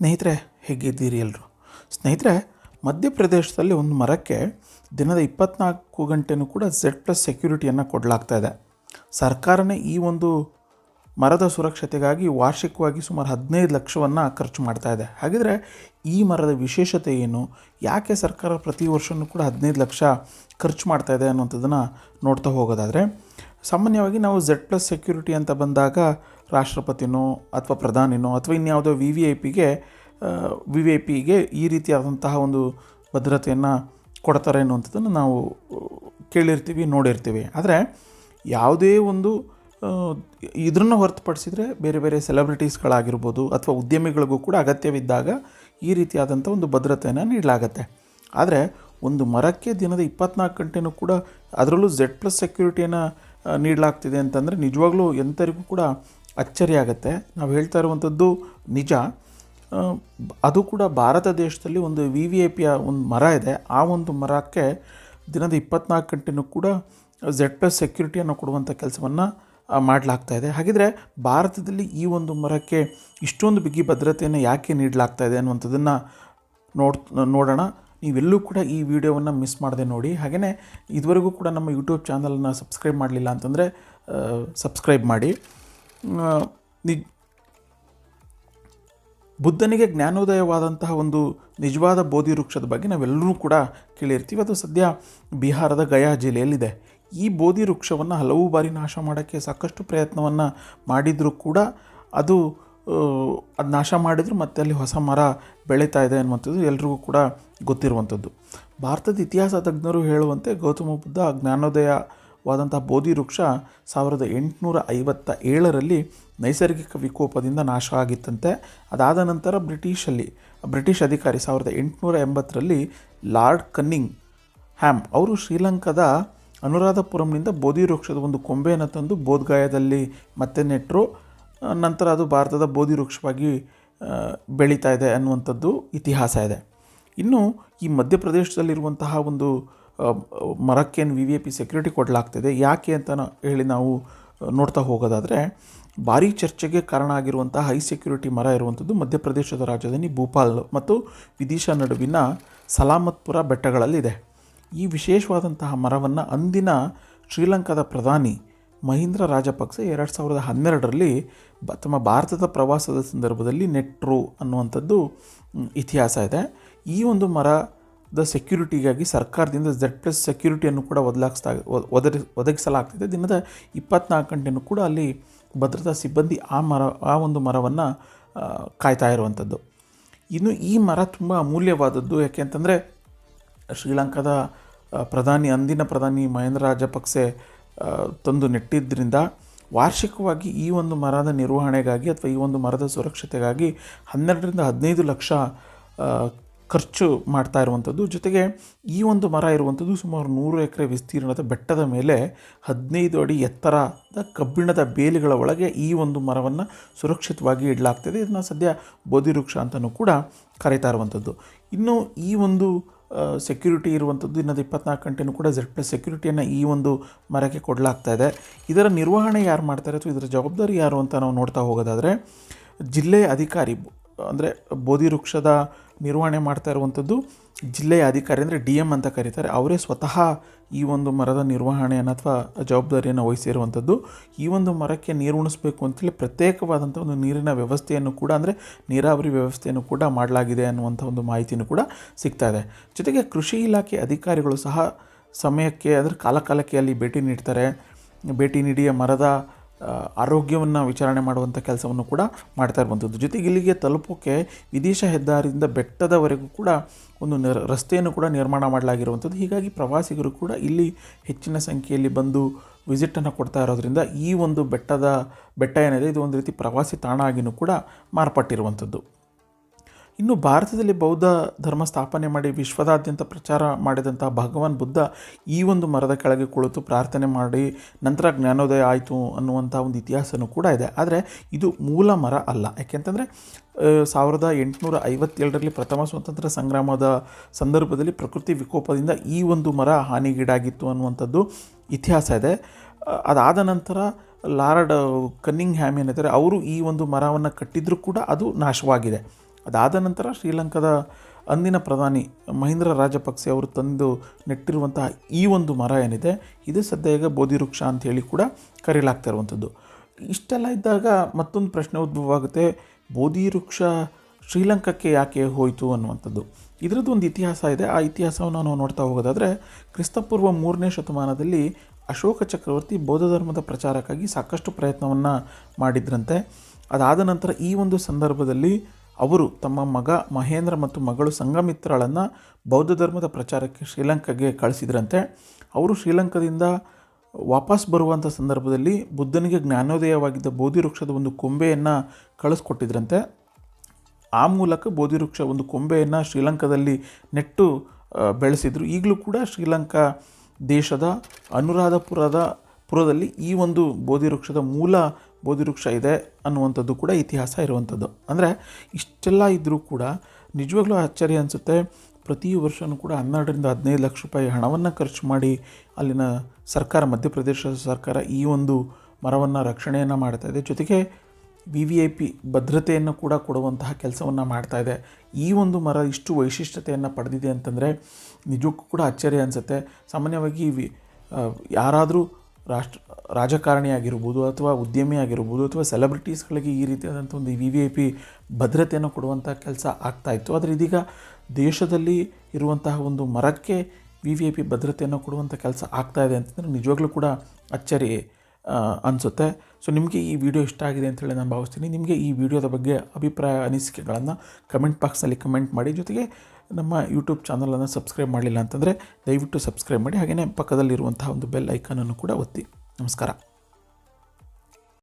ಸ್ನೇಹಿತರೆ, ಹೇಗಿದ್ದೀರಿ ಎಲ್ಲರೂ ಸ್ನೇಹಿತರೆ, ಮಧ್ಯಪ್ರದೇಶದಲ್ಲಿ ಒಂದು ಮರಕ್ಕೆ ದಿನದ ಇಪ್ಪತ್ನಾಲ್ಕು ಗಂಟೆನೂ ಕೂಡ ಝೆಡ್ ಪ್ಲಸ್ ಸೆಕ್ಯೂರಿಟಿಯನ್ನು ಕೊಡಲಾಗ್ತಾ ಇದೆ. ಸರ್ಕಾರನೇ ಈ ಒಂದು ಮರದ ಸುರಕ್ಷತೆಗಾಗಿ ವಾರ್ಷಿಕವಾಗಿ ಸುಮಾರು ಹದಿನೈದು ಲಕ್ಷವನ್ನು ಖರ್ಚು ಮಾಡ್ತಾ ಇದೆ. ಹಾಗಿದ್ರೆ ಈ ಮರದ ವಿಶೇಷತೆ ಏನು? ಯಾಕೆ ಸರ್ಕಾರ ಪ್ರತಿ ವರ್ಷವೂ ಕೂಡ ಹದಿನೈದು ಲಕ್ಷ ಖರ್ಚು ಮಾಡ್ತಾ ಇದೆ ಅನ್ನೋಂಥದ್ದನ್ನು ನೋಡ್ತಾ ಹೋಗೋದಾದರೆ, ಸಾಮಾನ್ಯವಾಗಿ ನಾವು ಝೆಡ್ ಪ್ಲಸ್ ಸೆಕ್ಯೂರಿಟಿ ಅಂತ ಬಂದಾಗ ರಾಷ್ಟ್ರಪತಿನೋ ಅಥವಾ ಪ್ರಧಾನಿನೋ ಅಥವಾ ಇನ್ಯಾವುದೋ ವಿ ವಿ ಐ ಪಿಗೆ ವಿ ವಿ ಐ ಪಿಗೆ ಈ ರೀತಿಯಾದಂತಹ ಒಂದು ಭದ್ರತೆಯನ್ನು ಕೊಡ್ತಾರೆ ಅನ್ನುವಂಥದ್ದನ್ನು ನಾವು ಕೇಳಿರ್ತೀವಿ, ನೋಡಿರ್ತೀವಿ. ಆದರೆ ಯಾವುದೇ ಒಂದು ಇದನ್ನು ಹೊರತುಪಡಿಸಿದರೆ ಬೇರೆ ಬೇರೆ ಸೆಲೆಬ್ರಿಟೀಸ್ಗಳಾಗಿರ್ಬೋದು ಅಥವಾ ಉದ್ಯಮಿಗಳಿಗೂ ಕೂಡ ಅಗತ್ಯವಿದ್ದಾಗ ಈ ರೀತಿಯಾದಂಥ ಒಂದು ಭದ್ರತೆಯನ್ನು ನೀಡಲಾಗತ್ತೆ. ಆದರೆ ಒಂದು ಮರಕ್ಕೆ ದಿನದ ಇಪ್ಪತ್ನಾಲ್ಕು ಗಂಟೆನೂ ಕೂಡ ಅದರಲ್ಲೂ ಝೆಡ್ ಪ್ಲಸ್ ಸೆಕ್ಯೂರಿಟಿಯನ್ನು ನೀಡಲಾಗ್ತಿದೆ ಅಂತಂದರೆ ನಿಜವಾಗ್ಲೂ ಎಂಥರಿಗೂ ಕೂಡ ಅಚ್ಚರಿ ಆಗುತ್ತೆ ನಾವು ಹೇಳ್ತಾ ಇರುವಂಥದ್ದು ನಿಜ. ಅದು ಕೂಡ ಭಾರತ ದೇಶದಲ್ಲಿ ಒಂದು ವಿ ವಿ ಐ ಪಿಯ ಒಂದು ಮರ ಇದೆ. ಆ ಒಂದು ಮರಕ್ಕೆ ದಿನದ ಇಪ್ಪತ್ನಾಲ್ಕು ಗಂಟೆನೂ ಕೂಡ ಝೆಡ್ ಪ್ಲಸ್ ಸೆಕ್ಯೂರಿಟಿಯನ್ನು ಕೊಡುವಂಥ ಕೆಲಸವನ್ನು ಮಾಡಲಾಗ್ತಾ ಇದೆ. ಹಾಗಿದ್ರೆ ಭಾರತದಲ್ಲಿ ಈ ಒಂದು ಮರಕ್ಕೆ ಇಷ್ಟೊಂದು ಬಿಗಿ ಭದ್ರತೆಯನ್ನು ಯಾಕೆ ನೀಡಲಾಗ್ತಾ ಇದೆ ಅನ್ನುವಂಥದ್ದನ್ನು ನೋಡ್, ನೋಡೋಣ. ನೀವೆಲ್ಲೂ ಕೂಡ ಈ ವಿಡಿಯೋವನ್ನು ಮಿಸ್ ಮಾಡದೆ ನೋಡಿ. ಹಾಗೆಯೇ ಇದುವರೆಗೂ ಕೂಡ ನಮ್ಮ ಯೂಟ್ಯೂಬ್ ಚಾನಲನ್ನು ಸಬ್ಸ್ಕ್ರೈಬ್ ಮಾಡಲಿಲ್ಲ ಅಂತಂದರೆ ಸಬ್ಸ್ಕ್ರೈಬ್ ಮಾಡಿ. ನಿ ಬುದ್ಧನಿಗೆ ಜ್ಞಾನೋದಯವಾದಂತಹ ಒಂದು ನಿಜವಾದ ಬೋಧಿ ವೃಕ್ಷದ ಬಗ್ಗೆ ನಾವೆಲ್ಲರೂ ಕೂಡ ಕೇಳಿರ್ತೀವಿ. ಅದು ಸದ್ಯ ಬಿಹಾರದ ಗಯಾ ಜಿಲ್ಲೆಯಲ್ಲಿದೆ. ಈ ಬೋಧಿ ವೃಕ್ಷವನ್ನು ಹಲವು ಬಾರಿ ನಾಶ ಮಾಡೋಕ್ಕೆ ಸಾಕಷ್ಟು ಪ್ರಯತ್ನವನ್ನು ಮಾಡಿದರೂ ಕೂಡ ಅದು ಅದು ನಾಶ ಮಾಡಿದ್ರು ಮತ್ತೆ ಅಲ್ಲಿ ಹೊಸ ಮರ ಬೆಳೀತಾ ಇದೆ ಅನ್ನುವಂಥದ್ದು ಎಲ್ರಿಗೂ ಕೂಡ ಗೊತ್ತಿರುವಂಥದ್ದು. ಭಾರತದ ಇತಿಹಾಸ ತಜ್ಞರು ಹೇಳುವಂತೆ ಗೌತಮ ಬುದ್ಧ ಜ್ಞಾನೋದಯವಾದಂಥ ಬೋಧಿ ವೃಕ್ಷ ಸಾವಿರದ ಎಂಟುನೂರ ಐವತ್ತ ಏಳರಲ್ಲಿ ನೈಸರ್ಗಿಕ ವಿಕೋಪದಿಂದ ನಾಶ ಆಗಿತ್ತಂತೆ. ಅದಾದ ನಂತರ ಬ್ರಿಟಿಷಲ್ಲಿ, ಬ್ರಿಟಿಷ್ ಅಧಿಕಾರಿ ಸಾವಿರದ ಎಂಟುನೂರ ಎಂಬತ್ತರಲ್ಲಿ ಲಾರ್ಡ್ ಕನ್ನಿಂಗ್ ಹ್ಯಾಮ್ ಅವರು ಶ್ರೀಲಂಕಾದ ಅನುರಾಧಪುರಂನಿಂದ ಬೋಧಿ ವೃಕ್ಷದ ಒಂದು ಕೊಂಬೆಯನ್ನು ತಂದು ಬೋಧ್ಗಾಯದಲ್ಲಿ ಮತ್ತೆ ನೆಟ್ಟರು. ನಂತರ ಅದು ಭಾರತದ ಬೋಧಿ ವೃಕ್ಷವಾಗಿ ಬೆಳೀತಾ ಇದೆ ಅನ್ನುವಂಥದ್ದು ಇತಿಹಾಸ ಇದೆ. ಇನ್ನು ಈ ಮಧ್ಯಪ್ರದೇಶದಲ್ಲಿರುವಂತಹ ಒಂದು ಮರಕ್ಕೇನು ವಿ ವಿ ಪಿ ಸೆಕ್ಯೂರಿಟಿ ಕೊಡಲಾಗ್ತಿದೆ, ಯಾಕೆ ಅಂತ ಹೇಳಿ ನಾವು ನೋಡ್ತಾ ಹೋಗೋದಾದರೆ, ಭಾರೀ ಚರ್ಚೆಗೆ ಕಾರಣ ಆಗಿರುವಂಥ ಹೈ ಸೆಕ್ಯೂರಿಟಿ ಮರ ಇರುವಂಥದ್ದು ಮಧ್ಯಪ್ರದೇಶದ ರಾಜಧಾನಿ ಭೂಪಾಲ್ ಮತ್ತು ವಿದಿಶಾ ನಡುವಿನ ಸಲಾಮತ್ಪುರ ಬೆಟ್ಟಗಳಲ್ಲಿದೆ. ಈ ವಿಶೇಷವಾದಂತಹ ಮರವನ್ನು ಅಂದಿನ ಶ್ರೀಲಂಕಾದ ಪ್ರಧಾನಿ ಮಹೀಂದ್ರ ರಾಜಪಕ್ಸೆ ಎರಡು ಸಾವಿರದ ಹನ್ನೆರಡರಲ್ಲಿ ಬ, ತಮ್ಮ ಭಾರತದ ಪ್ರವಾಸದ ಸಂದರ್ಭದಲ್ಲಿ ನೆಟ್ರು ಅನ್ನುವಂಥದ್ದು ಇತಿಹಾಸ ಇದೆ. ಈ ಒಂದು ಮರದ ಸೆಕ್ಯೂರಿಟಿಗಾಗಿ ಸರ್ಕಾರದಿಂದ ಝೆಡ್ ಪ್ಲಸ್ ಸೆಕ್ಯೂರಿಟಿಯನ್ನು ಕೂಡ ಒದಲಾಗಿಸ್ತಾ ಒದಗಿ ಒದಗಿಸಲಾಗ್ತಿದೆ. ದಿನದ ಇಪ್ಪತ್ನಾಲ್ಕು ಗಂಟೆನೂ ಕೂಡ ಅಲ್ಲಿ ಭದ್ರತಾ ಸಿಬ್ಬಂದಿ ಆ ಮರ ಆ ಒಂದು ಮರವನ್ನು ಕಾಯ್ತಾ ಇರುವಂಥದ್ದು. ಇನ್ನು ಈ ಮರ ತುಂಬ ಅಮೂಲ್ಯವಾದದ್ದು ಯಾಕೆ ಅಂತಂದರೆ, ಶ್ರೀಲಂಕಾದ ಪ್ರಧಾನಿ, ಅಂದಿನ ಪ್ರಧಾನಿ ಮಹೇಂದ್ರ ರಾಜಪಕ್ಸೆ ತಂದು ನೆಟ್ಟಿದ್ದರಿಂದ ವಾರ್ಷಿಕವಾಗಿ ಈ ಒಂದು ಮರದ ನಿರ್ವಹಣೆಗಾಗಿ ಅಥವಾ ಈ ಒಂದು ಮರದ ಸುರಕ್ಷತೆಗಾಗಿ ಹನ್ನೆರಡರಿಂದ ಹದಿನೈದು ಲಕ್ಷ ಖರ್ಚು ಮಾಡ್ತಾ ಇರುವಂಥದ್ದು. ಜೊತೆಗೆ ಈ ಒಂದು ಮರ ಇರುವಂಥದ್ದು ಸುಮಾರು ನೂರು ಎಕರೆ ವಿಸ್ತೀರ್ಣದ ಬೆಟ್ಟದ ಮೇಲೆ ಹದಿನೈದು ಅಡಿ ಎತ್ತರದ ಕಬ್ಬಿಣದ ಬೇಲಿಗಳ ಒಳಗೆ ಈ ಒಂದು ಮರವನ್ನು ಸುರಕ್ಷಿತವಾಗಿ ಇಡಲಾಗ್ತದೆ. ಇದನ್ನು ಸದ್ಯ ಬೋಧಿ ವೃಕ್ಷ ಅಂತಲೂ ಕೂಡ ಕರೀತಾ ಇರುವಂಥದ್ದು. ಇನ್ನು ಈ ಒಂದು ಸೆಕ್ಯೂರಿಟಿ ಇರುವಂಥದ್ದು ಇನ್ನೊಂದು ಇಪ್ಪತ್ನಾಲ್ಕು ಗಂಟೆನೂ ಕೂಡ ಝೆಡ್ ಪ್ಲಸ್ ಸೆಕ್ಯೂರಿಟಿಯನ್ನು ಈ ಒಂದು ಮರಕ್ಕೆ ಕೊಡಲಾಗ್ತಾ ಇದೆ. ಇದರ ನಿರ್ವಹಣೆ ಯಾರು ಮಾಡ್ತಾರೆ ಅಥವಾ ಇದರ ಜವಾಬ್ದಾರಿ ಯಾರು ಅಂತ ನಾವು ನೋಡ್ತಾ ಹೋಗೋದಾದರೆ ಜಿಲ್ಲೆಯ ಅಧಿಕಾರಿ, ಅಂದರೆ ಬೋಧಿ ವೃಕ್ಷದ ನಿರ್ವಹಣೆ ಮಾಡ್ತಾ ಇರುವಂಥದ್ದು ಜಿಲ್ಲೆಯ ಅಧಿಕಾರಿ ಅಂದರೆ ಡಿ ಎಂ ಅಂತ ಕರೀತಾರೆ. ಅವರೇ ಸ್ವತಃ ಈ ಒಂದು ಮರದ ನಿರ್ವಹಣೆಯನ್ನು ಅಥವಾ ಜವಾಬ್ದಾರಿಯನ್ನು ವಹಿಸಿರುವಂಥದ್ದು ಈ ಒಂದು ಮರಕ್ಕೆ ನೀರು ಉಣಿಸ್ಬೇಕು ಅಂತೇಳಿ ಪ್ರತ್ಯೇಕವಾದಂಥ ಒಂದು ನೀರಿನ ವ್ಯವಸ್ಥೆಯನ್ನು ಕೂಡ ಅಂದರೆ ನೀರಾವರಿ ವ್ಯವಸ್ಥೆಯನ್ನು ಕೂಡ ಮಾಡಲಾಗಿದೆ ಅನ್ನುವಂಥ ಒಂದು ಮಾಹಿತಿನೂ ಕೂಡ ಸಿಗ್ತಾ ಇದೆ. ಜೊತೆಗೆ ಕೃಷಿ ಇಲಾಖೆ ಅಧಿಕಾರಿಗಳು ಸಹ ಸಮಯಕ್ಕೆ ಅಂದರೆ ಕಾಲಕಾಲಕ್ಕೆ ಅಲ್ಲಿ ಭೇಟಿ ನೀಡ್ತಾರೆ. ಭೇಟಿ ನೀಡಿ ಮರದ ಆರೋಗ್ಯವನ್ನು ವಿಚಾರಣೆ ಮಾಡುವಂಥ ಕೆಲಸವನ್ನು ಕೂಡ ಮಾಡ್ತಾ ಇರುವಂಥದ್ದು. ಜೊತೆಗೆ ಇಲ್ಲಿಗೆ ತಲುಪೋಕೆ ವಿದೇಶ ಹೆದ್ದಾರಿಯಿಂದ ಬೆಟ್ಟದವರೆಗೂ ಕೂಡ ಒಂದು ನಿರ್, ರಸ್ತೆಯನ್ನು ಕೂಡ ನಿರ್ಮಾಣ ಮಾಡಲಾಗಿರುವಂಥದ್ದು. ಹೀಗಾಗಿ ಪ್ರವಾಸಿಗರು ಕೂಡ ಇಲ್ಲಿ ಹೆಚ್ಚಿನ ಸಂಖ್ಯೆಯಲ್ಲಿ ಬಂದು ವಿಸಿಟನ್ನು ಕೊಡ್ತಾ ಇರೋದ್ರಿಂದ ಈ ಒಂದು ಬೆಟ್ಟದ, ಬೆಟ್ಟ ಏನಿದೆ, ಇದು ಒಂದು ರೀತಿ ಪ್ರವಾಸಿ ತಾಣ ಆಗಿನೂ ಕೂಡ ಮಾರ್ಪಟ್ಟಿರುವಂಥದ್ದು. ಇನ್ನು ಭಾರತದಲ್ಲಿ ಬೌದ್ಧ ಧರ್ಮ ಸ್ಥಾಪನೆ ಮಾಡಿ ವಿಶ್ವದಾದ್ಯಂತ ಪ್ರಚಾರ ಮಾಡಿದಂಥ ಭಗವಾನ್ ಬುದ್ಧ ಈ ಒಂದು ಮರದ ಕೆಳಗೆ ಕುಳಿತು ಪ್ರಾರ್ಥನೆ ಮಾಡಿ ನಂತರ ಜ್ಞಾನೋದಯ ಆಯಿತು ಅನ್ನುವಂಥ ಒಂದು ಇತಿಹಾಸನೂ ಕೂಡ ಇದೆ. ಆದರೆ ಇದು ಮೂಲ ಮರ ಅಲ್ಲ. ಯಾಕೆಂತಂದರೆ ಸಾವಿರದ ಎಂಟುನೂರ ಐವತ್ತೇಳರಲ್ಲಿ ಪ್ರಥಮ ಸ್ವಾತಂತ್ರ್ಯ ಸಂಗ್ರಾಮದ ಸಂದರ್ಭದಲ್ಲಿ ಪ್ರಕೃತಿ ವಿಕೋಪದಿಂದ ಈ ಒಂದು ಮರ ಹಾನಿಗೀಡಾಗಿತ್ತು ಅನ್ನುವಂಥದ್ದು ಇತಿಹಾಸ ಇದೆ. ಅದಾದ ನಂತರ ಲಾರ್ಡ್ ಕನ್ನಿಂಗ್ ಹ್ಯಾಮ್ ಏನಿದ್ದಾರೆ, ಅವರು ಈ ಒಂದು ಮರವನ್ನು ಕಟ್ಟಿದರೂ ಕೂಡ ಅದು ನಾಶವಾಗಿದೆ. ಅದಾದ ನಂತರ ಶ್ರೀಲಂಕಾದ ಅಂದಿನ ಪ್ರಧಾನಿ ಮಹೇಂದ್ರ ರಾಜಪಕ್ಸೆ ಅವರು ತಂದು ನೆಟ್ಟಿರುವಂತಹ ಈ ಒಂದು ಮರ ಏನಿದೆ, ಇದು ಸದ್ಯ ಈಗ ಬೋಧಿ ವೃಕ್ಷ ಅಂಥೇಳಿ ಕೂಡ ಕರೆಯಲಾಗ್ತಾ ಇರುವಂಥದ್ದು. ಇಷ್ಟೆಲ್ಲ ಇದ್ದಾಗ ಮತ್ತೊಂದು ಪ್ರಶ್ನೆ ಉದ್ಭವ ಆಗುತ್ತೆ ಬೋಧಿ ವೃಕ್ಷ ಶ್ರೀಲಂಕಾಕ್ಕೆ ಯಾಕೆ ಹೋಯಿತು ಅನ್ನುವಂಥದ್ದು. ಇದರದ್ದು ಒಂದು ಇತಿಹಾಸ ಇದೆ, ಆ ಇತಿಹಾಸವನ್ನು ನಾವು ನೋಡ್ತಾ ಹೋಗೋದಾದರೆ ಕ್ರಿಸ್ತಪೂರ್ವ ಮೂರನೇ ಶತಮಾನದಲ್ಲಿ ಅಶೋಕ ಚಕ್ರವರ್ತಿ ಬೌದ್ಧ ಧರ್ಮದ ಪ್ರಚಾರಕ್ಕಾಗಿ ಸಾಕಷ್ಟು ಪ್ರಯತ್ನವನ್ನು ಮಾಡಿದ್ರಂತೆ. ಅದಾದ ನಂತರ ಈ ಒಂದು ಸಂದರ್ಭದಲ್ಲಿ ಅವರು ತಮ್ಮ ಮಗ ಮಹೇಂದ್ರ ಮತ್ತು ಮಗಳು ಸಂಗಮಿತ್ರಳನ್ನು ಬೌದ್ಧ ಧರ್ಮದ ಪ್ರಚಾರಕ್ಕೆ ಶ್ರೀಲಂಕಾಗೆ ಕಳಿಸಿದ್ರಂತೆ. ಅವರು ಶ್ರೀಲಂಕಾದಿಂದ ವಾಪಸ್ ಬರುವಂಥ ಸಂದರ್ಭದಲ್ಲಿ ಬುದ್ಧನಿಗೆ ಜ್ಞಾನೋದಯವಾಗಿದ್ದ ಬೋಧಿ ವೃಕ್ಷದ ಒಂದು ಕೊಂಬೆಯನ್ನು ಕಳಿಸ್ಕೊಟ್ಟಿದ್ರಂತೆ. ಆ ಮೂಲಕ ಬೋಧಿ ವೃಕ್ಷ ಒಂದು ಕೊಂಬೆಯನ್ನು ಶ್ರೀಲಂಕಾದಲ್ಲಿ ನೆಟ್ಟು ಬೆಳೆಸಿದರು ಬೆಳೆಸಿದ್ರು. ಈಗಲೂ ಕೂಡ ಶ್ರೀಲಂಕಾ ದೇಶದ ಅನುರಾಧಪುರದ ಪುರದಲ್ಲಿ ಈ ಒಂದು ಬೋಧಿ ವೃಕ್ಷದ ಮೂಲ ಬೋಧಿ ವೃಕ್ಷ ಇದೆ ಅನ್ನುವಂಥದ್ದು ಕೂಡ ಇತಿಹಾಸ ಇರುವಂಥದ್ದು. ಅಂದರೆ ಇಷ್ಟೆಲ್ಲ ಇದ್ದರೂ ಕೂಡ ನಿಜವಾಗ್ಲೂ ಆಶ್ಚರ್ಯ ಅನಿಸುತ್ತೆ. ಪ್ರತಿ ವರ್ಷವೂ ಕೂಡ ಹನ್ನೆರಡರಿಂದ ಹದಿನೈದು ಲಕ್ಷ ರೂಪಾಯಿ ಹಣವನ್ನು ಖರ್ಚು ಮಾಡಿ ಅಲ್ಲಿನ ಸರ್ಕಾರ, ಮಧ್ಯಪ್ರದೇಶ ಸರ್ಕಾರ ಈ ಒಂದು ಮರವನ್ನು ರಕ್ಷಣೆಯನ್ನು ಮಾಡ್ತಾ ಇದೆ. ಜೊತೆಗೆ ವಿ ವಿ ಐ ಪಿ ಭದ್ರತೆಯನ್ನು ಕೂಡ ಕೊಡುವಂತಹ ಕೆಲಸವನ್ನು ಇದೆ. ಈ ಒಂದು ಮರ ಇಷ್ಟು ವೈಶಿಷ್ಟ್ಯತೆಯನ್ನು ಪಡೆದಿದೆ ಅಂತಂದರೆ ನಿಜಕ್ಕೂ ಕೂಡ ಅಚ್ಚರಿ ಅನಿಸುತ್ತೆ. ಸಾಮಾನ್ಯವಾಗಿ ವಿ ಯಾರಾದರೂ ರಾಷ್ಟ್ರ ರಾಜಕಾರಣಿ ಆಗಿರ್ಬೋದು ಅಥವಾ ಉದ್ಯಮಿ ಆಗಿರ್ಬೋದು ಅಥವಾ ಸೆಲೆಬ್ರಿಟೀಸ್ಗಳಿಗೆ ಈ ರೀತಿಯಾದಂಥ ಒಂದು ವಿ ವಿ ಐ ಪಿ ಭದ್ರತೆಯನ್ನು ಕೊಡುವಂಥ ಕೆಲಸ ಆಗ್ತಾಯಿತ್ತು ಆದರೆ ಇದೀಗ ದೇಶದಲ್ಲಿ ಇರುವಂತಹ ಒಂದು ಮರಕ್ಕೆ ವಿ ವಿ ಐ ಪಿ ಭದ್ರತೆಯನ್ನು ಕೊಡುವಂಥ ಕೆಲಸ ಆಗ್ತಾ ಇದೆ ಅಂತಂದರೆ ನಿಜವಾಗ್ಲೂ ಕೂಡ ಅಚ್ಚರಿ ಅನಿಸುತ್ತೆ. ಸೊ ನಿಮಗೆ ಈ ವಿಡಿಯೋ ಇಷ್ಟ ಆಗಿದೆ ಅಂತೇಳಿ ನಾನು ಭಾವಿಸ್ತೀನಿ. ನಿಮಗೆ ಈ ವಿಡಿಯೋದ ಬಗ್ಗೆ ಅಭಿಪ್ರಾಯ, ಅನಿಸಿಕೆಗಳನ್ನು ಕಮೆಂಟ್ ಬಾಕ್ಸಲ್ಲಿ ಕಮೆಂಟ್ ಮಾಡಿ. ಜೊತೆಗೆ ನಮ್ಮ ಯೂಟ್ಯೂಬ್ ಚಾನಲನ್ನು ಸಬ್ಸ್ಕ್ರೈಬ್ ಮಾಡಲಿಲ್ಲ ಅಂತಂದರೆ ದಯವಿಟ್ಟು ಸಬ್ಸ್ಕ್ರೈಬ್ ಮಾಡಿ ಹಾಗೆಯೇ ಪಕ್ಕದಲ್ಲಿರುವಂತಹ ಒಂದು ಬೆಲ್ ಐಕಾನನ್ನು ಕೂಡ ಒತ್ತಿ. ನಮಸ್ಕಾರ.